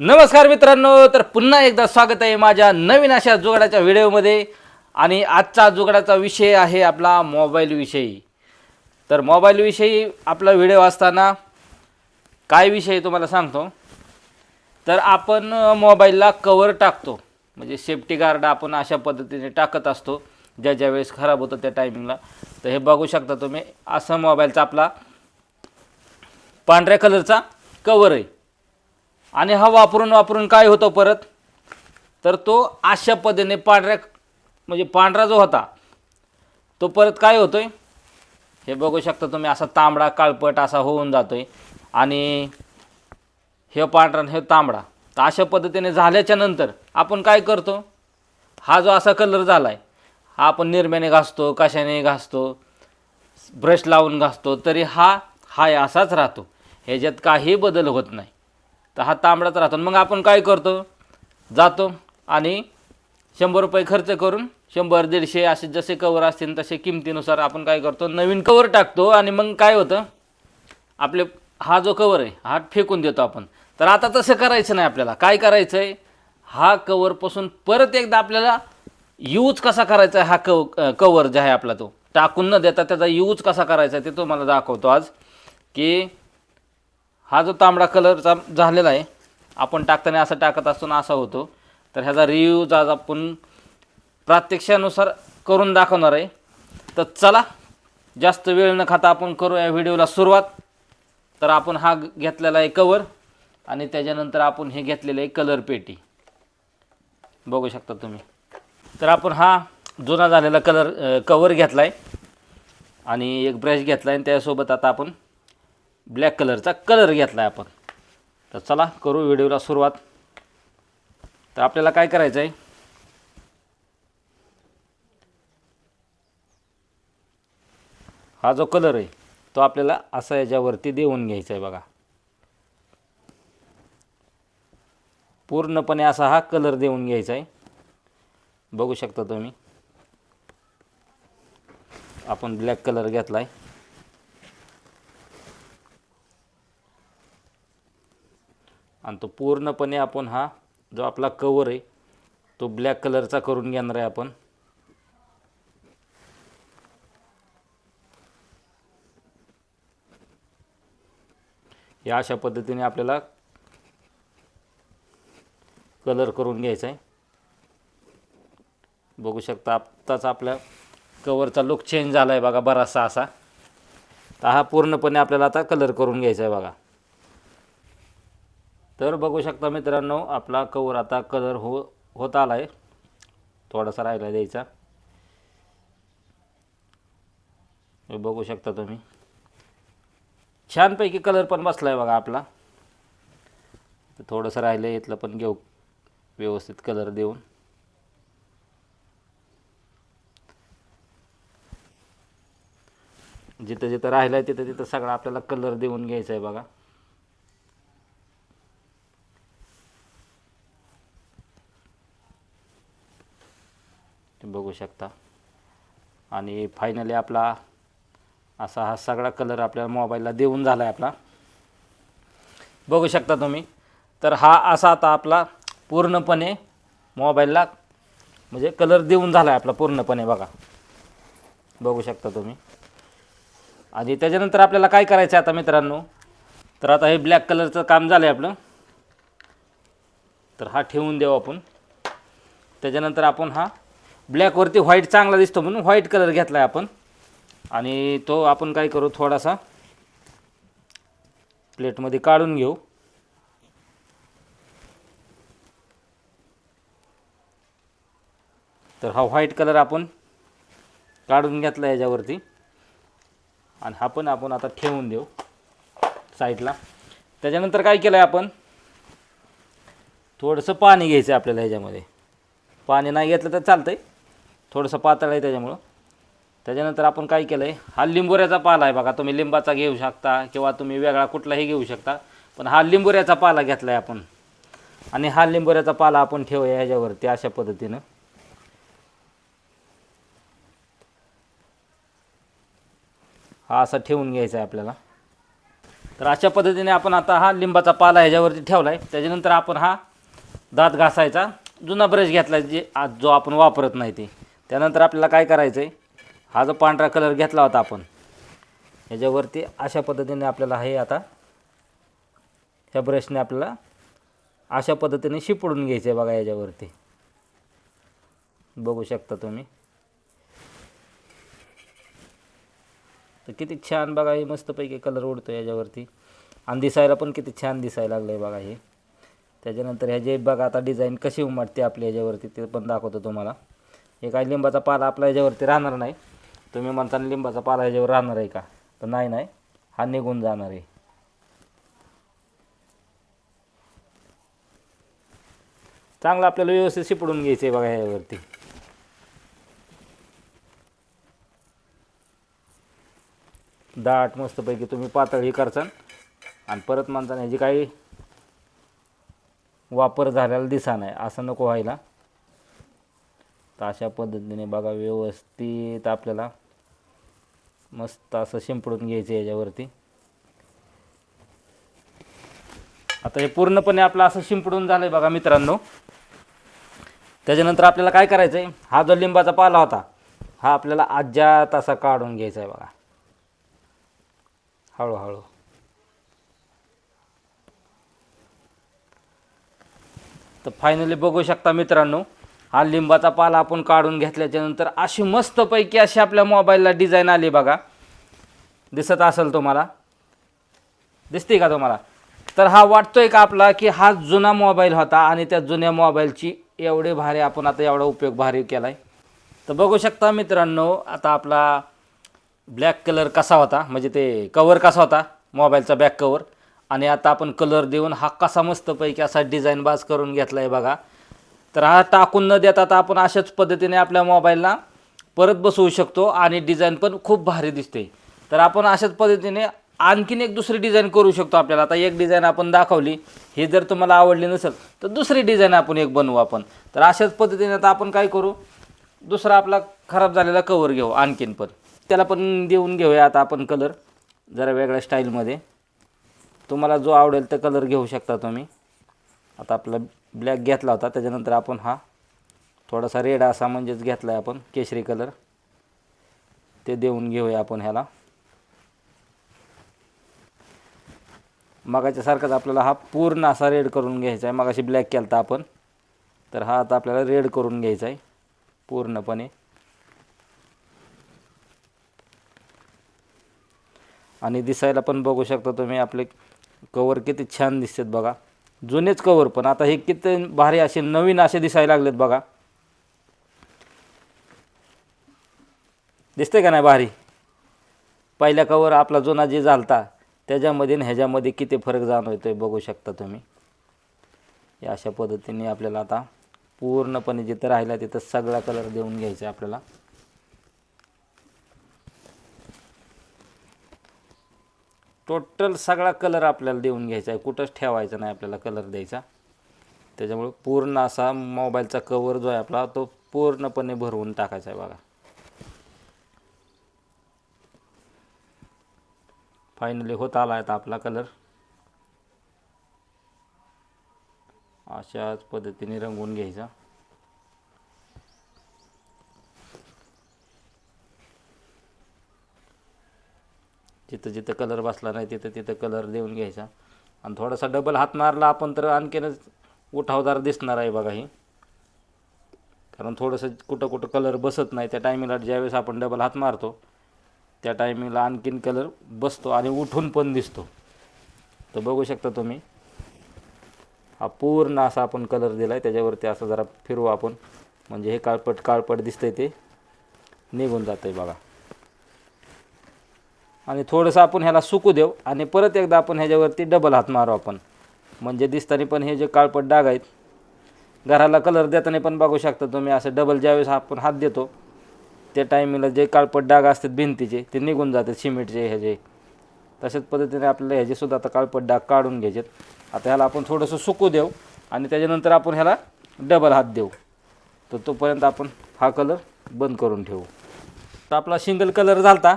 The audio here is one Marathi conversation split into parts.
नमस्कार मित्रांनो तर पुन्हा एकदा स्वागत आहे माझ्या नवीन अशा जुगाडाच्या व्हिडिओमध्ये. आणि आजचा जुगाडाचा विषय आहे आपला मोबाईलविषयी तर मोबाईलविषयी आपला व्हिडिओ असताना काय विषय तुम्हाला सांगतो. तर आपण मोबाईलला कवर टाकतो. म्हणजे सेफ्टी गार्ड आपण अशा पद्धतीने टाकत असतो. ज्या ज्या वेळेस खराब होतं त्या टायमिंगला. तर हे बघू शकता तुम्ही असा मोबाईलचा आपला पांढऱ्या कलरचा कवर आहे. आणि हा वापरून वापरून काय होतो परत? तर तो अशा पद्धतीने पांढऱ्या म्हणजे पांढरा जो होता तो परत काय होतोय? हे बघू शकता तुम्ही असा तांबडा काळपट असा होऊन जातो आहे आणि हे पांढरा हे तांबडा. तर अशा पद्धतीने झाल्याच्यानंतर आपण काय करतो? हा जो असा कलर झाला आहे हा आपण निर्म्याने घासतो कशाने घासतो ब्रश लावून घासतो तरी हा हाय असाच राहतो. ह्याच्यात काही बदल होत नाही. तर हा तांबडाच राहतो. मग आपण काय करतो? जातो आणि शंभर रुपये खर्च करून शंभर दीडशे असे जसे कवर असतील तसे किमतीनुसार आपण काय करतो? नवीन कवर टाकतो आणि मग काय होतं? आपले हा जो कवर आहे हा फेकून देतो आपण. तर आता तसं करायचं नाही आपल्याला. काय करायचं आहे हा कवरपासून परत एकदा आपल्याला यूज कसा करायचा आहे हा कव कवर जे आहे आपला तो. टाकून न देता त्याचा यूज कसा करायचा आहे ते तुम्हाला दाखवतो आज. की हा जो तांबडा कलरचा झालेला आहे आपण टाकताना असं टाकत असतो ना असा होतो. तर ह्याचा रिव्ह्यूज आज आपण प्रात्यक्षानुसार करून दाखवणार आहे. तर चला जास्त वेळ न खाता आपण करू या व्हिडिओला सुरुवात. तर आपण हा ग- घेतलेला आहे कवर आणि त्याच्यानंतर आपण हे घेतलेलं आहे कलर पेटी. बघू शकता तुम्ही. तर आपण हा जुना झालेला कलर कवर घेतला आहे आणि एक ब्रश घेतला आहे आणि त्यासोबत आता आपण ब्लॅक कलरचा कलर घेतला आहे आपण. तर चला करू व्हिडिओला सुरुवात. तर आपल्याला काय करायचं आहे हा जो कलर आहे तो आपल्याला असा याच्यावरती देऊन घ्यायचा आहे बघा. पूर्णपणे असा हा कलर देऊन घ्यायचा आहे बघू शकता तुम्ही. आपण ब्लॅक कलर घेतला आहे आणि तो पूर्णपणे आपण हा जो आपला कवर आहे तो ब्लॅक कलरचा करून घेणार आहे आपण. या अशा पद्धतीने आपल्याला कलर करून घ्यायचा आहे. बघू शकता आत्ताच आपल्या कवरचा लुक चेंज झाला आहे बघा बराचसा असा. तर हा पूर्णपणे आपल्याला आता कलर करून घ्यायचा आहे बघा. तर बघू शकता मित्रांनो आपला कवर आता कलर हो होत आला आहे थोडासा राहिला द्यायचा. बघू शकता तुम्ही. छानपैकी कलर पण बसला आहे बघा आपला. तर थोडंसं राहिलं आहे इथलं पण घेऊ व्यवस्थित कलर देऊन. जिथं जिथं राहिलं आहे तिथं तिथं सगळा आपल्याला कलर देऊन घ्यायचा आहे बघा. तुम्ही बघू शकता. आणि फायनली आपला असा हा सगळा कलर आपल्याला मोबाईलला देऊन झाला आहे आपला. बघू शकता तुम्ही. तर हा असा आता आपला पूर्णपणे मोबाईलला म्हणजे कलर देऊन झाला आहे आपला पूर्णपणे बघा. बघू शकता तुम्ही. आणि त्याच्यानंतर आपल्याला काय करायचं आहे आता मित्रांनो? तर आता हे ब्लॅक कलरचं काम झालं आहे आपलं. तर हा ठेवून देऊ आपण. त्याच्यानंतर आपण हा ब्लॅकवरती व्हाईट चांगला दिसतो म्हणून व्हाईट कलर घेतला आहे आपण. आणि तो आपण काय करू थोडासा प्लेटमध्ये काढून घेऊ. तर हा व्हाईट कलर आपण काढून घेतला याच्यावरती. आणि हा पण आपण आता ठेवून देऊ साईडला त्याच्यानंतर काय केलं आहे आपण? थोडंसं पाणी घ्यायचं आहे आपल्याला ह्याच्यामध्ये. पाणी नाही घेतलं तर चालतं आहे थोडंसं पातळ आहे त्याच्यामुळं. त्याच्यानंतर आपण काय केलं आहे हा लिंबोऱ्याचा पाला आहे बघा तुम्ही लिंबाचा घेऊ शकता किंवा तुम्ही वेगळा कुठलाही घेऊ शकता पण हा लिंबोऱ्याचा पाला घेतला आहे आपण. आणि हा लिंबोऱ्याचा पाला आपण ठेवूया ह्याच्यावरती अशा पद्धतीनं. हा असा ठेवून घ्यायचा आहे आपल्याला. तर अशा पद्धतीने आपण आता हा लिंबाचा पाला ह्याच्यावरती ठेवला आहे त्याच्यानंतर आपण हा दात घासायचा. जुना ब्रश घेतला जे आज जो आपण वापरत नाही ते. त्यानंतर आपल्याला काय करायचं आहे हा जो पांढरा कलर घेतला होता आपण ह्याच्यावरती अशा पद्धतीने आपल्याला हे आता ह्या ब्रशने आपल्याला अशा पद्धतीने शिपडून घ्यायचं आहे बघा याच्यावरती बघू शकता तुम्ही. तर किती छान बघा हे मस्तपैकी कलर उडतो याच्यावरती आणि दिसायला पण किती छान दिसायला लागलं आहे बघा हे. त्याच्यानंतर ह्याचे बघा आता डिझाईन कशी उमटते आपल्या ह्याच्यावरती ते पण दाखवतो तुम्हाला. हे काय लिंबाचा पाला आपल्या ह्याच्यावरती राहणार नाही. तुम्ही म्हणताना लिंबाचा पाला ह्याच्यावर राहणार आहे का? तर नाही नाही. हा निघून जाणार आहे. चांगलं आपल्याला व्यवस्थित शिपडून घ्यायचं आहे बघा ह्याच्यावरती दाट मस्तपैकी तुम्ही पातळी ही करचाल आणि परत म्हणताना ह्याची काही वापर झालेला दिसा नाही. असं नको व्हायला. तर अशा पद्धतीने बघा व्यवस्थित आपल्याला मस्त असं शिंपडून घ्यायचं याच्यावरती. आता हे पूर्णपणे आपलं असं शिंपडून झालं आहे बघा मित्रांनो. त्याच्यानंतर आपल्याला काय करायचं आहे हा जो लिंबाचा पाला होता हा आपल्याला आज्यात असा काढून घ्यायचा आहे बघा. हळूहळू. तर फायनली बघू शकता मित्रांनो हा लिंबाचा पाला आपण काढून घेतल्याच्यानंतर अशी मस्तपैकी अशी आपल्या मोबाईलला डिझाईन आली बघा. दिसत असेल तुम्हाला? दिसते का तुम्हाला? तर हा वाटतोय का आपला की हा जुना मोबाईल होता आणि त्या जुन्या मोबाईलची एवढे भारी आपण आता एवढा उपयोग भारी केला आहे तर बघू शकता मित्रांनो आता आपला ब्लॅक कलर कसा होता? म्हणजे ते कवर कसा होता? मोबाईलचा बॅक कवर आणि आता आपण कलर देऊन हा कसा मस्तपैकी असा डिझाईन बाज करून घेतला आहे बघा. तर हा टाकून न देता आता आपण अशाच पद्धतीने आपल्या मोबाईलला परत बसवू शकतो आणि डिझाईन पण खूप भारी दिसते. तर आपण अशाच पद्धतीने आणखीन एक दुसरी डिझाईन करू शकतो आपल्याला. आता एक डिझाईन आपण दाखवली हे जर तुम्हाला आवडली नसेल तर दुसरी डिझाईन आपण एक बनवू आपण. तर अशाच पद्धतीने आता आपण काय करू दुसरा आपला खराब झालेला कवर घेऊ आणखीन पण. त्याला पण देऊन घेऊया आता आपण कलर जरा वेगळ्या स्टाईलमध्ये तुम्हाला जो आवडेल तो कलर घेऊ शकता तुम्ही. आता आपला ब्लॅक घेतला होता. त्याच्यानंतर आपण हा थोडासा रेड असा म्हणजेच घेतला आहे आपण केशरी कलर ते देऊन घेऊया आपण ह्याला. मगाच्यासारखाच आपल्याला हा पूर्ण असा रेड करून घ्यायचा आहे. मगाशी ब्लॅक केला होता आपण. तर हा आता आपल्याला रेड करून घ्यायचा आहे. पूर्णपणे. आणि दिसायला पण बघू शकता तुम्ही आपले कवर किती छान दिसतात बघा. जुनेच कवर पण आता हे किती भारी असे नवीन असे दिसायला लागलेत बघा. दिसते का नाही भारी? पहिल्या कवर आपला जुना जे झालता त्याच्यामध्ये आणि ह्याच्यामध्ये किती फरक जाणवतोय बघू शकता तुम्ही. या अशा पद्धतीने आपल्याला आता पूर्णपणे जिथं राहिला तिथं सगळा कलर देऊन घ्यायचा आहे आपल्याला. टोटल सगळा कलर आपल्याला देऊन घ्यायचा आहे. कुठंच ठेवायचा नाही आपल्याला कलर द्यायचा. त्याच्यामुळे पूर्ण असा मोबाईलचा कवर जो आहे आपला तो पूर्णपणे भरवून टाकायचा आहे बघा. फायनली होत आला आहे आता आपला कलर. अशाच पद्धतीने रंगवून घ्यायचा. जिथं जिथं कलर बसला नाही तिथं तिथं कलर देऊन घ्यायचा. आणि थोडासा डबल हात मारला आपण तर आणखीनच उठावदार दिसणार आहे बघा ही. कारण थोडंसं कुठं कुठं कलर बसत नाही त्या टायमिंगला ज्यावेळेस आपण डबल हात मारतो त्या टायमिंगला आणखीन कलर बसतो आणि उठून पण दिसतो. तर बघू शकता तुम्ही हा पूर्ण असा आपण कलर दिला आहे त्याच्यावरती असं जरा फिरवू आपण. म्हणजे हे काळपट काळपट दिसतंय ते. निघून जातं आहे बघा. आणि थोडंसं आपण ह्याला सुकू देऊ आणि परत एकदा आपण ह्याच्यावरती डबल हात मारू आपण. म्हणजे दिसताना पण हे जे काळपट डाग आहेत घराला कलर देताना पण बघू शकता तुम्ही असं डबल ज्यावेळेस आपण हात देतो त्या टायमिंगला जे काळपट डाग असतात भिंतीचे ते निघून जातात सिमेंटचे ह्याचे तशाच पद्धतीने आपल्याला ह्याचे सुद्धा आता काळपट डाग काढून घ्यायचे आता ह्याला आपण थोडंसं सुकू देऊ आणि त्याच्यानंतर आपण ह्याला डबल हात देऊ. तर तोपर्यंत आपण हा कलर बंद करून ठेवू. तर आपला सिंगल कलर झाला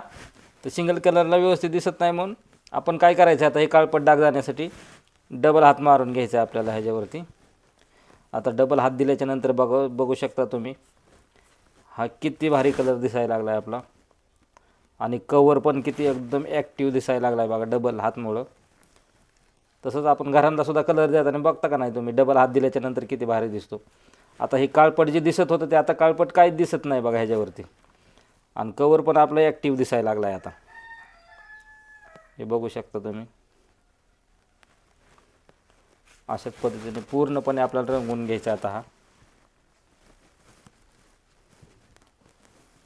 तर सिंगल कलरला व्यवस्थित दिसत नाही म्हणून आपण काय करायचं आता? हे काळपट डाग जाण्यासाठी डबल हात मारून घ्यायचा आहे आपल्याला ह्याच्यावरती. आता डबल हात दिल्याच्या नंतर बघ बघू शकता तुम्ही. हा किती भारी कलर दिसायला लागला आहे आपला. आणि कवर पण किती एकदम ॲक्टिव्ह दिसायला लागला आहे बघा डबल हातमुळं. तसंच आपण घरांदासुद्धा कलर कलर आणि बघता का नाही तुम्ही? डबल हात दिल्याच्या नंतर किती भारी दिसतो. आता हे काळपट जे दिसत होतं ते आता काळपट काहीच दिसत नाही बघा ह्याच्यावरती. आणि कवर पण आपलं ॲक्टिव्ह दिसायला लागला आहे आता. हे बघू शकता तुम्ही. अशाच पद्धतीने पूर्णपणे आपल्याला रंगवून घ्यायचा आता हा.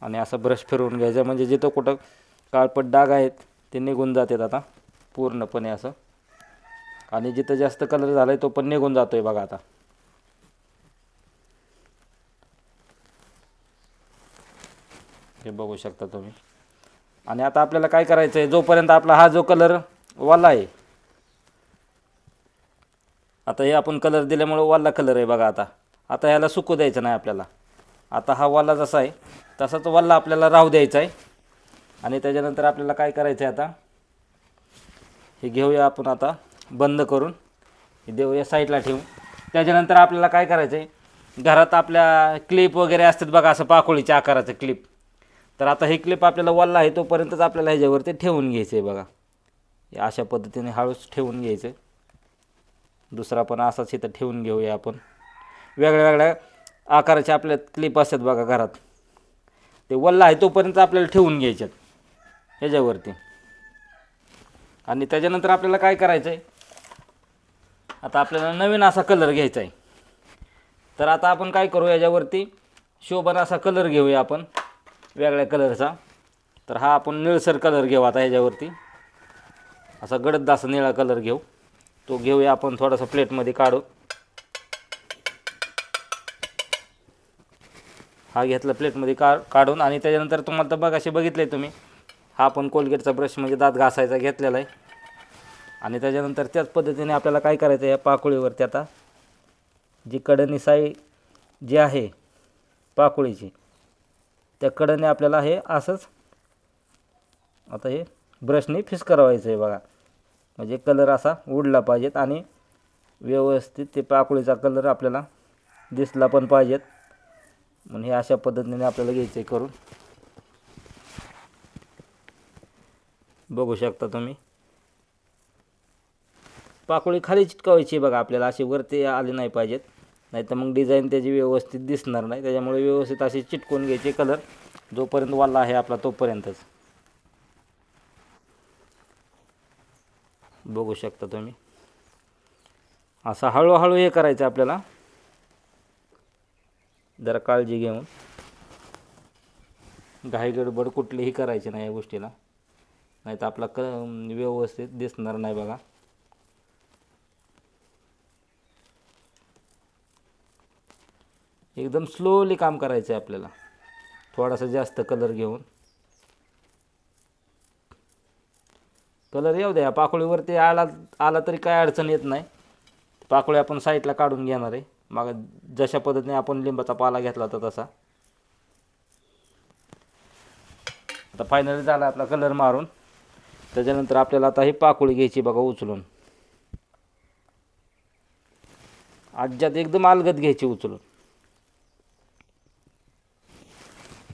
आणि असं ब्रश फिरवून घ्यायचा म्हणजे जिथं कुठं काळपट डाग आहेत ते निघून जातात आता. पूर्णपणे असं. आणि जिथं जास्त कलर झाला आहे तो पण निघून जातो आहे बघा आता. हे बघू शकता तुम्ही. आणि आता आपल्याला काय करायचं आहे जोपर्यंत आपला हा जो कलर वाला आहे आता हे आपण कलर दिल्यामुळं वाला कलर आहे बघा आता. आता ह्याला सुकू द्यायचं नाही आपल्याला. आता हा वाला जसा आहे तसाच वाला आपल्याला राहू द्यायचा आहे. आणि त्याच्यानंतर आपल्याला काय करायचं आहे आता? हे घेऊया आपण आता बंद करून. हे देऊया साईडला ठेवू त्याच्यानंतर आपल्याला काय करायचं आहे घरात आपल्या क्लिप वगैरे असतात बघा असं पाकोळीच्या आकाराचं क्लिप तर आता हे क्लिप आपल्याला वल्ला आहे तोपर्यंतच आपल्याला ह्याच्यावरती ठेवून घ्यायचं आहे बघा अशा पद्धतीने हळूच ठेवून घ्यायचं. दुसरा पण असाच इथं ठेवून घेऊया आपण. वेगळ्या वेगळ्या आकाराचे आपल्या क्लिप असतात बघा घरात. ते वल्ला आहे तोपर्यंत आपल्याला ठेवून घ्यायच्यात ह्याच्यावरती. आणि त्याच्यानंतर आपल्याला काय करायचं आहे आता आपल्याला नवीन असा कलर घ्यायचा आहे तर आता आपण काय करू याच्यावरती शोभन असा कलर घेऊया आपण. वेगळ्या कलरचा. तर हा आपण निळसर कलर घेऊ आता ह्याच्यावरती. असा गडद असा निळा कलर घेऊ. तो घेऊया आपण थोडासा प्लेटमध्ये काढू हा घेतला प्लेटमध्ये का काढून आणि त्याच्यानंतर तुम्हाला तर बघाशी बघितलं आहे तुम्ही. हा आपण कोलगेटचा ब्रश म्हणजे दात घासायचा घेतलेला आहे. आणि त्याच्यानंतर त्याच पद्धतीने आपल्याला काय करायचं आहे या पाकोळीवरती आता? जी कडनिसाई साई जी आहे पाकोळीची त्या कड्याने आपल्याला हे असंच आता हे ब्रशने फिस करावायचं आहे बघा. म्हणजे कलर असा उडला पाहिजेत आणि व्यवस्थित ते पाकोळीचा कलर आपल्याला दिसला पण पाहिजेत. म्हणून हे अशा पद्धतीने आपल्याला घ्यायचं आहे करून. बघू शकता तुम्ही. पाकोळी खाली चिटकावायची आहे बघा आपल्याला अशी वरती आली नाही पाहिजेत. नाही तर मग डिझाईन त्याची व्यवस्थित दिसणार नाही. त्याच्यामुळे व्यवस्थित असे चिटकून घ्यायचे कलर जोपर्यंत वाला आहे आपला तोपर्यंतच. बघू शकता तुम्ही. असं हळूहळू हे करायचं आपल्याला. जरा काळजी घेऊन. घाई गडबड कुठलीही करायची नाही या गोष्टीला. नाही तर आपला क व्यवस्थित दिसणार नाही बघा. एकदम स्लोली काम करायचं आहे आपल्याला. थोडासा जास्त कलर घेऊन. कलर येऊ द्या पाकोळीवरती आला आला तरी काय अडचण येत नाही. पाकोळी आपण साईडला काढून घेणार आहे. मग जशा पद्धतीने आपण लिंबाचा पाला घेतला होता तसा. आता फायनली झाला आपला कलर मारून. त्याच्यानंतर आपल्याला आता ही पाकोळी घ्यायची बघा उचलून. आज्यात एकदम अलगत घ्यायची उचलून.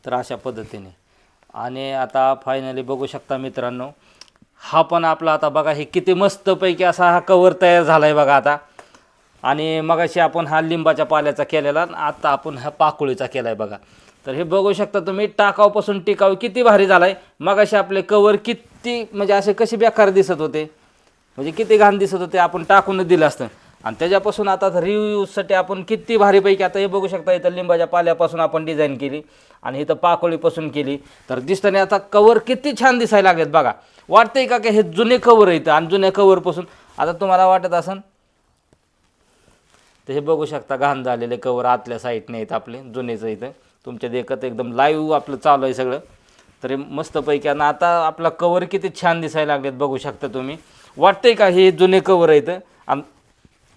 तर अशा पद्धतीने. आणि आता फायनली बघू शकता मित्रांनो हा पण आपला आता बघा हे किती मस्तपैकी असा हा कवर तयार झाला आहे बघा आता. आणि मगाशी आपण हा लिंबाच्या पाल्याचा केलेला आता आपण हा पाकोळीचा केला आहे बघा. तर हे बघू शकता तुम्ही टाकावपासून टिकाव किती भारी झाला आहे मगाशी आपले कवर किती म्हणजे असे कसे बेकार दिसत होते. म्हणजे किती घाण दिसत होते आपण टाकूनच दिलं असतं. आणि त्याच्यापासून आता रिव्ह्यूजसाठी आपण किती भारीपैकी आता हे बघू शकता इथं लिंबाच्या पाल्यापासून आपण डिझाईन केली आणि इथं पाकोळीपासून केली. तर दिसताना आता कवर किती छान दिसायला लागलेत बघा. वाटतंय का की हे जुने कवर इथं आणि जुन्या कवरपासून आता तुम्हाला वाटत असन? तर हे बघू शकता घाण झालेले कवर आतल्या साईडने आहेत आपले जुनेचं इथं तुमच्या देखत एकदम लाईव्ह आपलं चालू आहे सगळं. तरी मस्तपैकी आणि आता आपला कवर किती छान दिसायला लागलेत बघू शकता तुम्ही. वाटतंय का हे जुने कवर आहेत? आणि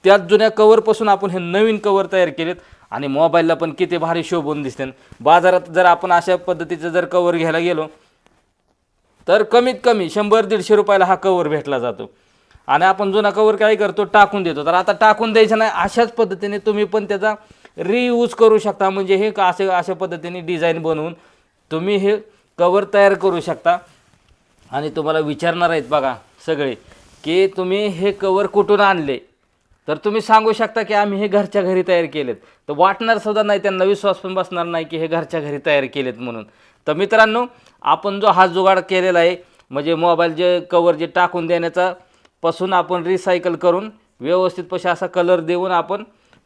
त्याच जुन्या कवरपासून आपण हे नवीन कवर तयार केलेत आणि मोबाईलला पण किती भारी शोभून दिसते. बाजारात जर आपण अशा पद्धतीचं जर कवर घ्यायला गेलो तर कमीत कमी शंभर दीडशे रुपयाला हा कवर भेटला जातो. आणि आपण जुना कवर काय करतो? टाकून देतो. तर आता टाकून द्यायचं नाही अशाच पद्धतीने तुम्ही पण त्याचा रियूज करू शकता. म्हणजे हे का असे अशा पद्धतीने डिझाईन बनवून तुम्ही हे कवर तयार करू शकता. आणि तुम्हाला विचारणार आहेत बघा सगळे की तुम्ही हे कवर कुठून आणले? तर तुम्ही सांगू शकता की आम्ही हे घरच्या घरी तयार केलेत. तर वाटणार सुद्धा नाही त्यांना विश्वास पण बसणार नाही की हे घरच्या घरी तयार केलेत म्हणून. तर मित्रांनो आपण जो हा जुगाड केलेला आहे म्हणजे मोबाईल जे कवर जे टाकून देण्याचा पासून आपण रिसायकल करून व्यवस्थित पशा असा कलर देऊन आपण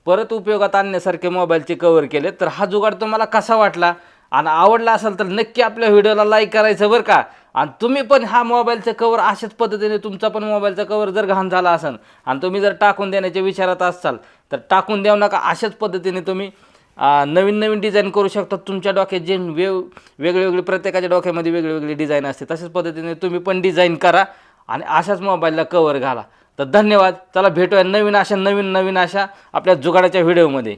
परत उपयोगात आणण्यासारखे मोबाईलचे कवर केले तर हा जुगाड तुम्हाला कसा वाटला? आणि आवडला असेल तर नक्की आपल्या व्हिडिओला लाईक करायचं बरं का. आणि तुम्ही पण हा मोबाईलचं कवर अशाच पद्धतीने तुमचा पण मोबाईलचा कवर जर घाण झाला असेल आणि तुम्ही जर टाकून देण्याच्या विचारात असाल तर टाकून देऊ नका. अशाच पद्धतीने तुम्ही नवीन नवीन डिझाईन करू शकता. तुमच्या डोक्यात जे वेव वेगळेवेगळे वेगळी प्रत्येकाच्या डोक्यामध्ये वेगळी वेगळी डिझाईन असते तशाच पद्धतीने तुम्ही पण डिझाईन करा आणि अशाच मोबाईलला कवर घाला. तर धन्यवाद. चला भेटूया नवीन अशा नवीन नवीन अशा आपल्या जुगाडाच्या व्हिडिओमध्ये